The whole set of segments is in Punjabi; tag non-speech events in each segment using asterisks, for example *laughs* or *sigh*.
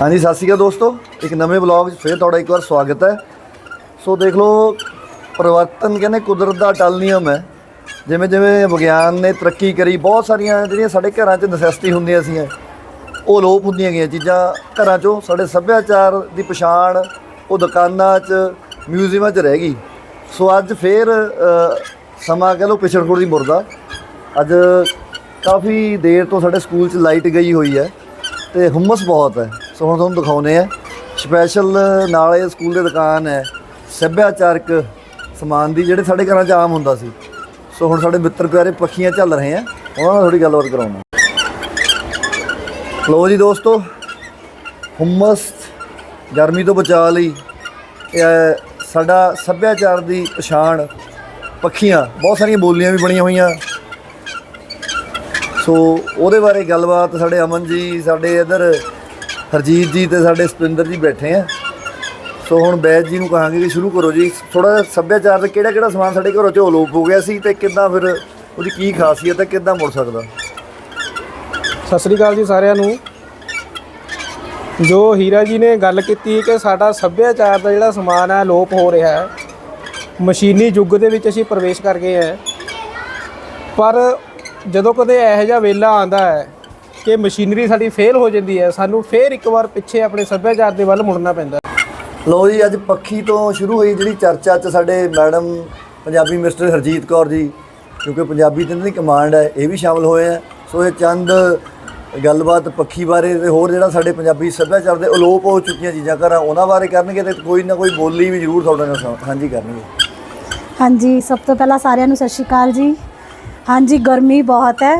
ਹਾਂਜੀ, ਸਤਿ ਸ਼੍ਰੀ ਅਕਾਲ ਦੋਸਤੋ। ਇੱਕ ਨਵੇਂ ਵਲੌਗ 'ਚ ਫੇਰ ਤੁਹਾਡਾ ਇੱਕ ਵਾਰ ਸਵਾਗਤ ਹੈ। ਸੋ ਦੇਖ ਲਓ, ਪਰਿਵਰਤਨ ਕਹਿੰਦੇ ਕੁਦਰਤ ਦਾ ਅਟਲ ਨਿਯਮ ਹੈ। ਜਿਵੇਂ ਜਿਵੇਂ ਵਿਗਿਆਨ ਨੇ ਤਰੱਕੀ ਕਰੀ, ਬਹੁਤ ਸਾਰੀਆਂ ਜਿਹੜੀਆਂ ਸਾਡੇ ਘਰਾਂ 'ਚ ਨੈਸੈਸਿਟੀ ਹੁੰਦੀਆਂ ਸੀ ਉਹ ਲੋਪ ਹੁੰਦੀਆਂ ਗਈਆਂ ਚੀਜ਼ਾਂ ਘਰਾਂ 'ਚੋਂ। ਸਾਡੇ ਸੱਭਿਆਚਾਰ ਦੀ ਪਛਾਣ ਉਹ ਦੁਕਾਨਾਂ 'ਚ ਮਿਊਜ਼ੀਅਮਾਂ 'ਚ ਰਹਿ ਗਈ। ਸੋ ਅੱਜ ਫੇਰ ਸਮਾਂ ਕਹ ਲਓ ਪਿਛੜਖੁਰ ਦੀ ਮੁਰਦਾ। ਅੱਜ ਕਾਫੀ ਦੇਰ ਤੋਂ ਸਾਡੇ ਸਕੂਲ 'ਚ ਲਾਈਟ ਗਈ ਹੋਈ ਹੈ ਤੇ ਹੁਮਸ ਬਹੁਤ ਹੈ। ਸੋ ਹੁਣ ਤੁਹਾਨੂੰ ਦਿਖਾਉਨੇ ਆ ਸਪੈਸ਼ਲ ਨਾਲ ਇਹ ਸਕੂਲ ਦੇ ਦੁਕਾਨ ਹੈ। ਸੱਭਿਆਚਾਰਕ ਸਮਾਨ ਦੀ ਜਿਹੜੇ ਸਾਡੇ ਘਰਾਂ 'ਚ ਆਮ ਹੁੰਦਾ ਸੀ। ਸੋ ਹੁਣ ਸਾਡੇ ਮਿੱਤਰ ਪਿਆਰੇ ਪੱਖੀਆਂ ਚੱਲ ਰਹੇ ਆ ਉਹਨਾਂ ਨਾਲ ਥੋੜੀ ਗੱਲਬਾਤ ਕਰਾਉਣਾ ਲੋ ਜੀ ਦੋਸਤੋ, ਹੁਮਸ ਗਰਮੀ ਤੋਂ ਬਚਾਅ ਲਈ ਸਾਡਾ ਸੱਭਿਆਚਾਰ ਦੀ ਪਛਾਣ ਪੱਖੀਆਂ, ਬਹੁਤ ਸਾਰੀਆਂ ਬੋਲੀਆਂ ਵੀ ਬਣੀਆਂ ਹੋਈਆਂ। ਸੋ ਉਹਦੇ ਬਾਰੇ ਗੱਲਬਾਤ ਸਾਡੇ ਅਮਨ ਜੀ, ਸਾਡੇ ਇਧਰ ਹਰਜੀਤ ਜੀ ਤੇ ਸਾਡੇ ਸਤਿੰਦਰ ਜੀ ਬੈਠੇ ਆ। ਸੋ ਹੁਣ ਬੈਦ ਜੀ ਨੂੰ ਕਹਾਂਗੇ ਕਿ ਸ਼ੁਰੂ ਕਰੋ ਜੀ। ਥੋੜਾ ਸੱਭਿਆਚਾਰ ਦਾ ਕਿਹੜਾ ਕਿਹੜਾ ਸਮਾਨ ਸਾਡੇ ਘਰੋਂ ਚੋਂ ਅਲੋਪ ਹੋ ਗਿਆ ਸੀ ਤੇ ਕਿੱਦਾਂ ਫਿਰ ਉਹਦੀ ਕੀ ਖਾਸੀਅਤ ਹੈ, ਕਿੱਦਾਂ ਮੁੜ ਸਕਦਾ? ਸਤਿ ਸ੍ਰੀ ਅਕਾਲ ਜੀ ਸਾਰਿਆਂ ਨੂੰ। ਜੋ ਹੀਰਾ ਜੀ ਨੇ ਗੱਲ ਕੀਤੀ ਕਿ ਸਾਡਾ ਸੱਭਿਆਚਾਰ ਦਾ ਜਿਹੜਾ ਸਮਾਨ ਹੈ, ਲੋਪ ਹੋ ਰਿਹਾ ਹੈ। ਮਸ਼ੀਨੀ ਯੁੱਗ ਦੇ ਵਿੱਚ ਅਸੀਂ ਪ੍ਰਵੇਸ਼ ਕਰ ਗਏ ਹਾਂ। ਪਰ ਜਦੋਂ ਕਦੇ ਇਹੋ ਜਿਹਾ ਵੇਲਾ ਆਂਦਾ ਹੈ ਕਿ ਮਸ਼ੀਨਰੀ ਸਾਡੀ ਫੇਲ ਹੋ ਜਾਂਦੀ ਹੈ ਸਾਨੂੰ ਫੇਰ ਇੱਕ ਵਾਰ ਪਿੱਛੇ ਆਪਣੇ ਸੱਭਿਆਚਾਰ ਦੇ ਵੱਲ ਮੁੜਨਾ ਪੈਂਦਾ। ਲੋ ਜੀ ਅੱਜ ਪੱਖੀ ਤੋਂ ਸ਼ੁਰੂ ਹੋਈ ਜਿਹੜੀ ਚਰਚਾ ਚ ਸਾਡੇ ਮੈਡਮ ਪੰਜਾਬੀ ਮਿਸਟਰ ਹਰਜੀਤ ਕੌਰ ਜੀ ਕਿਉਂਕਿ ਪੰਜਾਬੀ ਤੇ ਦੀ ਕਮਾਂਡ ਹੈ ਇਹ ਵੀ ਸ਼ਾਮਲ ਹੋਏ ਆ ਸੋ ਇਹ ਚੰਦ ਗੱਲਬਾਤ ਪੱਖੀ ਬਾਰੇ ਤੇ ਹੋਰ ਜਿਹੜਾ ਸਾਡੇ ਪੰਜਾਬੀ ਸੱਭਿਆਚਾਰ ਦੇ ਅਲੋਪ ਹੋ ਚੁੱਕੀਆਂ ਚੀਜ਼ਾਂ ਘਰਾਂ ਉਹਨਾਂ ਬਾਰੇ ਕਰਨਗੇ ਤੇ ਕੋਈ ਨਾ ਕੋਈ ਬੋਲੀ ਵੀ ਜ਼ਰੂਰ ਤੁਹਾਡੇ ਨਾਲ ਸਾਂਝੀ ਕਰਨਗੇ। ਹਾਂਜੀ ਸਭ ਤੋਂ ਪਹਿਲਾਂ ਸਾਰਿਆਂ ਨੂੰ ਸਤਿ ਸ਼੍ਰੀ ਅਕਾਲ ਜੀ। ਹਾਂਜੀ ਗਰਮੀ ਬਹੁਤ ਹੈ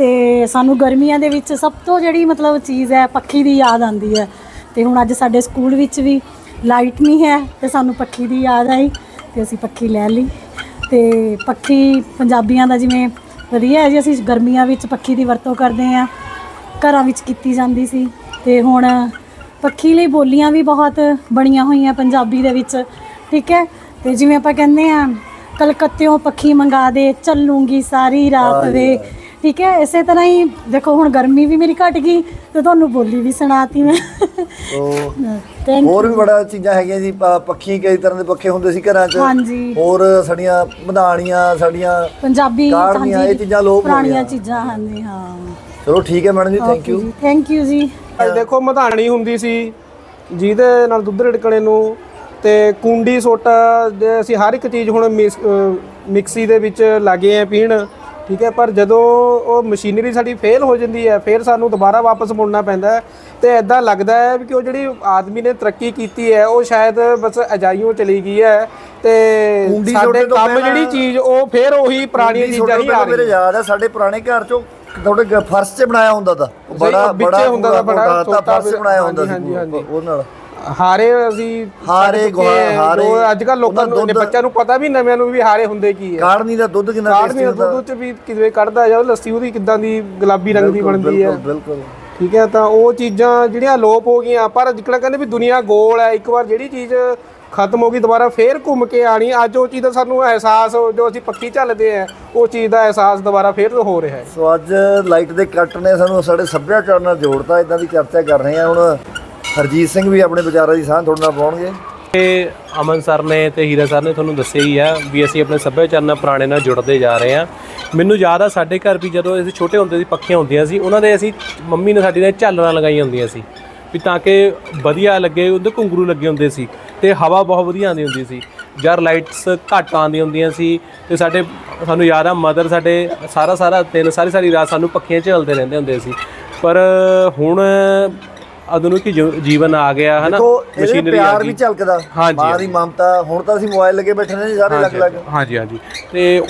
ਤੇ ਸਾਨੂੰ ਗਰਮੀਆਂ ਦੇ ਵਿੱਚ ਸਭ ਤੋਂ ਜਿਹੜੀ ਮਤਲਬ ਚੀਜ਼ ਹੈ ਪੱਖੀ ਦੀ ਯਾਦ ਆਉਂਦੀ ਹੈ। ਤੇ ਹੁਣ ਅੱਜ ਸਾਡੇ ਸਕੂਲ ਵਿੱਚ ਵੀ ਲਾਈਟ ਨਹੀਂ ਹੈ ਤੇ ਸਾਨੂੰ ਪੱਖੀ ਦੀ ਯਾਦ ਆਈ ਤੇ ਅਸੀਂ ਪੱਖੀ ਲੈ ਲਈ। ਤੇ ਪੱਖੀ ਪੰਜਾਬੀਆਂ ਦਾ ਜਿਵੇਂ ਵਧੀਆ ਹੈ ਜੀ ਅਸੀਂ ਗਰਮੀਆਂ ਵਿੱਚ ਪੱਖੀ ਦੀ ਵਰਤੋਂ ਕਰਦੇ ਹਾਂ। ਘਰਾਂ ਵਿੱਚ ਕੀਤੀ ਜਾਂਦੀ ਸੀ ਤੇ ਹੁਣ ਪੱਖੀ ਲਈ ਬੋਲੀਆਂ ਵੀ ਬਹੁਤ ਬਣੀਆਂ ਹੋਈਆਂ ਪੰਜਾਬੀ ਦੇ ਵਿੱਚ ਠੀਕ ਹੈ? ਤੇ ਜਿਵੇਂ ਆਪਾਂ ਕਹਿੰਦੇ ਆ ਕਲਕੱਤਿਓਂ ਪੱਖੀ ਮੰਗਾ ਦੇ ਚੱਲੂਗੀ ਸਾਰੀ ਰਾਤ ਵੇ। ਠੀਕ ਹੈ ਇਸੇ ਤਰ੍ਹਾਂ ਹੀ ਦੇਖੋ ਹੁਣ ਗਰਮੀ ਵੀ ਮੇਰੀ ਘਟ ਗਈ ਤੇ ਤੁਹਾਨੂੰ ਬੋਲੀ ਵੀ ਸੁਣਾਤੀ ਮੈਂ। ਸੋ *laughs* ਹੋਰ ਵੀ ਬੜਾ ਚੀਜ਼ਾਂ ਹੈਗੀਆਂ ਜੀ ਪ- ਪੱਖੀ ਕਈ ਤਰ੍ਹਾਂ ਦੇ ਪੱਖੇ ਹੁੰਦੇ ਸੀ ਘਰਾਂ 'ਚ। ਹਾਂਜੀ। ਹੋਰ ਸਾਡੀਆਂ ਮਧਾਣੀਆਂ ਸਾਡੀਆਂ ਪੰਜਾਬੀ ਕਾੜ੍ਹਨੀਆਂ, ਇਹ ਚੀਜ਼ਾਂ ਲੋਪ ਹੋ ਪੁਰਾਣੀਆਂ ਗਈਆਂ। ਚੀਜ਼ਾਂ ਹਾਂਜੀ ਹਾਂ। ਚਲੋ ਠੀਕ ਹੈ ਮੈਡਮ ਜੀ ਥੈਂਕ ਯੂ ਥੈਂਕ ਯੂ ਜੀ। ਅੱਜ ਦੇਖੋ ਮਧਾਣੀ ਹੁੰਦੀ ਸੀ ਜਿਹਦੇ ਨਾਲ ਦੁੱਧ ਰਿੜਕਣੇ ਨੂੰ ਤੇ ਕੁੰਡੀ ਸੋਟਾ ਦੇ ਅਸੀਂ ਹਰ ਇੱਕ ਚੀਜ਼ ਹੁਣ ਮਿਸ- ਅਹ ਮਿਕਸੀ ਦੇ ਵਿੱਚ ਲਾਗੇ ਆ ਪੀਣ। ਠੀਕ ਹੈ ਪਰ ਜਦੋਂ ਉਹ ਮਸ਼ੀਨਰੀ ਸਾਡੀ ਫੇਲ ਹੋ ਜਾਂਦੀ ਹੈ ਫਿਰ ਸਾਨੂੰ ਦੁਬਾਰਾ ਵਾਪਸ ਮੁੜਨਾ ਪੈਂਦਾ ਹੈ ਤੇ ਐਦਾਂ ਲੱਗਦਾ ਹੈ ਕਿ ਉਹ ਜਿਹੜੀ ਆਦਮੀ ਨੇ ਤਰੱਕੀ ਕੀਤੀ ਹੈ ਉਹ ਸ਼ਾਇਦ ਬਸ ਅਜਾਈਓ ਚਲੀ ਗਈ ਹੈ ਤੇ ਸਾਡੇ ਕੰਮ ਜਿਹੜੀ ਚੀਜ਼ ਉਹ ਫਿਰ ਉਹੀ ਪੁਰਾਣੀਆਂ ਚੀਜ਼ਾਂ ਹੀ ਆ ਮੇਰੇ ਰਹੀਆਂ। ਯਾਦ ਹੈ ਸਾਡੇ ਪੁਰਾਣੇ ਘਰ 'ਚੋਂ ਤੁਹਾਡੇ ਗ- ਫਰਸ਼ 'ਚ ਬਣਾਇਆ ਹੁੰਦਾ ਤਾ। ਉਹ ਬੜਾ ਵਿੱਚੇ ਬੜਾ ਹੁੰਦਾ ਤਾ, ਬੜਾ ਤਾਂ ਛੋਟਾ ਫਰਸ਼ 'ਚ ਬਣਾਇਆ ਹੁੰਦਾ ਸੀ ਹਾਂਜੀ, ਹਾਂਜੀ। ਉਹ ਨਾਲ। ਹਾਰੇ ਅਸੀਂ ਹਾਰੇ, ਛੱਡ ਜੋ ਹਾਰੇ, ਅੱਜ ਕੱਲ ਲੋਕਾਂ ਉਹਨਾਂ ਨੂੰ ਦੁੱਧ- ਬੱਚਿਆਂ ਨੂੰ ਪਤਾ ਵੀ ਨਵਿਆਂ ਨੂੰ ਵੀ ਹਾਰੇ ਹੁੰਦੇ ਕੀ ਹੈ ਕਾੜਨੀ ਦਾ ਦੁੱਧ ਕਿੰਨਾ ਕਾੜ ਟੇਸਟੀ ਵੀ ਹੁੰਦਾ। ਦੁੱਧ ਚ ਵੀ ਕਿਵੇਂ ਕੱਢਦਾ ਜਾਂ ਲੱਸੀ ਉਹਦੀ ਕਿੱਦਾਂ ਦੀ ਗੁਲਾਬੀ ਰੰਗ ਦੀ ਬਣਦੀ ਹੈ ਬਿਲਕੁਲ ਬਿਲਕੁਲ। ਠੀਕ ਹੈ ਤਾਂ ਉਹ ਚੀਜ਼ਾਂ ਜਿਹੜੀਆਂ ਲੋਪ ਹੋ ਗਈਆਂ ਪਰ ਜਿਹੜਾ ਕਹਿੰਦੇ ਵੀ ਦੁਨੀਆ ਗੋਲ ਹੈ। ਇੱਕ ਵਾਰ ਜਿਹੜੀ ਚੀਜ਼ ਖਤਮ ਹੋ ਗਈ ਦੁਬਾਰਾ ਫੇਰ ਘੁੰਮ ਕੇ ਆਣੀ ਅੱਜ ਉਹ ਚੀਜ਼ ਦਾ ਸਾਨੂੰ ਅਹਿਸਾਸ ਜੋ ਅਸੀਂ ਪੱਖੀ ਝੱਲਦੇ ਆ ਉਹ ਚੀਜ਼ ਦਾ ਅਹਿਸਾਸ ਦੁਬਾਰਾ ਫੇਰ ਤੋਂ ਹੋ ਰਿਹਾ ਹੈ। ਸੋ ਅੱਜ ਲਾਈਟ ਦੇ ਕੱਟ ਨੇ ਸਾਨੂੰ ਸਾਡੇ ਸੱਭਿਆਚਾਰ ਨਾਲ ਜੋੜਤਾ ਇਦਾਂ ਦੀ ਚਰਚਾ ਕਰ ਰਹੇ ਹਾਂ। ਹੁਣ ਹਰਜੀਤ ਸਿੰਘ ਵੀ ਆਪਣੇ ਵਿਚਾਰਾਂ ਦੀ ਸਾਂਝ ਤੁਹਾਡੇ ਨਾਲ ਪਾਉਣਗੇ। ਤੇ ਅਮਨ ਸਰ ਨੇ ਤੇ ਹੀਰਾ ਸਰ ਨੇ ਤੁਹਾਨੂੰ ਦੱਸਿਆ ਹੀ ਆ ਵੀ ਅਸੀਂ ਆਪਣੇ ਸੱਭਿਆਚਾਰ ਨਾਲ ਪੁਰਾਣੇ ਨਾਲ ਜੁੜਦੇ ਜਾ ਰਹੇ ਆ ਮੈਨੂੰ ਯਾਦ ਆ ਸਾਡੇ ਘਰ ਵੀ ਜਦੋਂ ਅਸੀਂ ਛੋਟੇ ਹੁੰਦੇ ਸੀ ਪੱਖੀਆਂ ਹੁੰਦੀਆਂ ਸੀ ਉਹਨਾਂ ਦੇ ਅਸੀਂ ਮੰਮੀ ਨੇ ਸਾਡੀ ਨੇ ਝਾਲਰਾਂ ਲਗਾਈਆਂ ਹੁੰਦੀਆਂ ਸੀ। ਵੀ ਤਾਂ ਕਿ ਵਧੀਆ ਲੱਗੇ ਉਹਦੇ ਘੁੰਗਰੂ ਲੱਗੇ ਹੁੰਦੇ ਸੀ ਤੇ ਹਵਾ ਬਹੁਤ ਵਧੀਆ ਆਉਂਦੀ ਹੁੰਦੀ ਸੀ। ਜਦ ਲਾਈਟਸ ਘੱਟ ਆਉਂਦੀਆਂ ਹੁੰਦੀਆਂ ਸੀ ਤੇ ਸਾਡੇ ਸਾਨੂੰ ਯਾਦ ਆ ਮਦਰ ਸਾਡੇ ਸਾਰਾ ਸਾਰਾ ਦਿਨ ਸਾਰੀ ਸਾਰੀ ਰਾਤ ਸਾਨੂੰ ਪੱਖੀਆਂ ਝਲਦੇ ਰਹਿੰਦੇ ਹੁੰਦੇ ਸੀ। ਪਰ ਹੁਣ ਆਧੁਨਿਕ ਜੀਵ- ਜੀਵਨ ਆ ਗਿਆ ਦੇਖੋ ਇਹਦੇ ਮਸ਼ੀਨਰੀ ਆ ਪਿਆਰ ਗਈ ਵੀ ਝਲਕਦਾ। ਮਾਂ ਦੀ ਮਮਤਾ ਹੁਣ ਤਾਂ ਅਸੀਂ ਮੋਬਾਈਲ ਲੱਗੇ ਬੈਠੇ ਨੇ ਸਾਰੇ ਅਲੱਗ ਅਲੱਗ ਹਾਂਜੀ ਹਾਂਜੀ। ਤੇ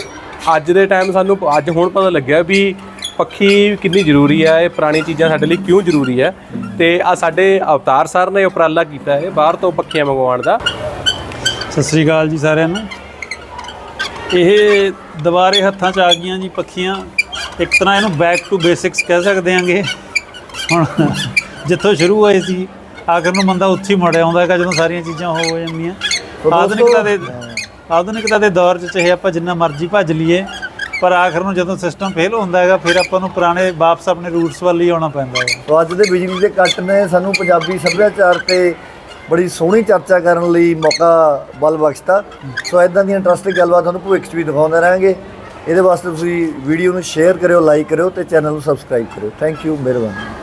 ਅੱਜ ਦੇ ਟਾਈਮ ਸਾਨੂੰ ਅੱਜ ਹੁਣ ਪਤਾ ਲੱਗਿਆ ਵੀ ਪੱਖੀ ਕਿੰਨੀ ਜ਼ਰੂਰੀ ਹੈ ਇਹ ਪੁਰਾਣੀ ਚੀਜ਼ਾਂ ਸਾਡੇ ਲਈ ਕਿਉਂ ਜ਼ਰੂਰੀ ਹੈ ਤੇ ਆ ਸਾਡੇ ਅਵਤਾਰ ਸਰ ਨੇ ਉਪਰਾਲਾ ਕੀਤਾ ਹੈ ਬਾਹਰ ਤੋਂ ਪੱਖੀਆਂ ਮੰਗਵਾਉਣ ਦਾ। ਸਤਿ ਸ੍ਰੀ ਅਕਾਲ ਜੀ ਸਾਰਿਆਂ ਨੂੰ। ਇਹ ਦੁਬਾਰੇ ਹੱਥਾਂ 'ਚ ਆ ਗਈਆਂ ਜੀ ਪੱਖੀਆਂ। ਇੱਕ ਤਰ੍ਹਾਂ ਇਹਨੂੰ ਬੈਕ ਟੂ ਬੇਸਿਕਸ ਕਹਿ ਸਕਦੇ ਆਂਗੇ ਹੁਣ ਜਿੱਥੋਂ ਸ਼ੁਰੂ ਹੋਏ ਸੀ ਆਖਰ ਨੂੰ ਬੰਦਾ ਉੱਥੇ ਹੀ ਮੁੜ ਆਉਂਦਾ ਹੈਗਾ ਜਦੋਂ ਸਾਰੀਆਂ ਚੀਜ਼ਾਂ ਹੋ ਜਾਂਦੀਆਂ। ਆਧੁਨਿਕਤਾ ਦੇ ਆਧੁਨਿਕਤਾ ਦੇ ਦੌਰ 'ਚ ਚਾਹੇ ਆਪਾਂ ਜਿੰਨਾ ਮਰਜ਼ੀ ਭੱਜ ਲਈਏ ਪਰ ਆਖਰ ਨੂੰ ਜਦੋਂ ਸਿਸਟਮ ਫੇਲ ਹੁੰਦਾ ਹੈਗਾ, ਫਿਰ ਆਪਾਂ ਨੂੰ ਪੁਰਾਣੇ ਵਾਪਸ ਆਪਣੇ ਰੂਟਸ ਵੱਲ ਹੀ ਆਉਣਾ ਪੈਂਦਾ ਹੈ ਸੋ ਅੱਜ ਦੇ ਬਿਜਲੀ ਦੇ ਕੱਟ ਨੇ, ਸਾਨੂੰ ਪੰਜਾਬੀ ਸੱਭਿਆਚਾਰ ਤੇ ਬੜੀ ਸੋਹਣੀ ਚਰਚਾ ਕਰਨ ਲਈ ਮੌਕਾ ਬਲ ਬਖਸ਼ਤਾ। ਸੋ ਇਦਾਂ ਦੀ ਇੰਟਰਸਟਿੰਗ ਗੱਲਬਾਤ ਤੁਹਾਨੂੰ ਭਵਿੱਖ 'ਚ ਵੀ ਦਿਖਾਉਂਦੇ ਰਹਾਂਗੇ। ਇਹਦੇ ਵਾਸਤੇ ਤੁਸੀਂ ਵੀਡੀਓ ਨੂੰ ਸ਼ੇਅਰ ਕਰਿਓ ਲਾਈਕ ਕਰਿਓ ਤੇ ਚੈਨਲ ਨੂੰ ਸਬਸਕ੍ਰਾਈਬ ਕਰਿਓ। ਥੈਂਕ ਯੂ ਮਿਹਰਬਾਨੀ।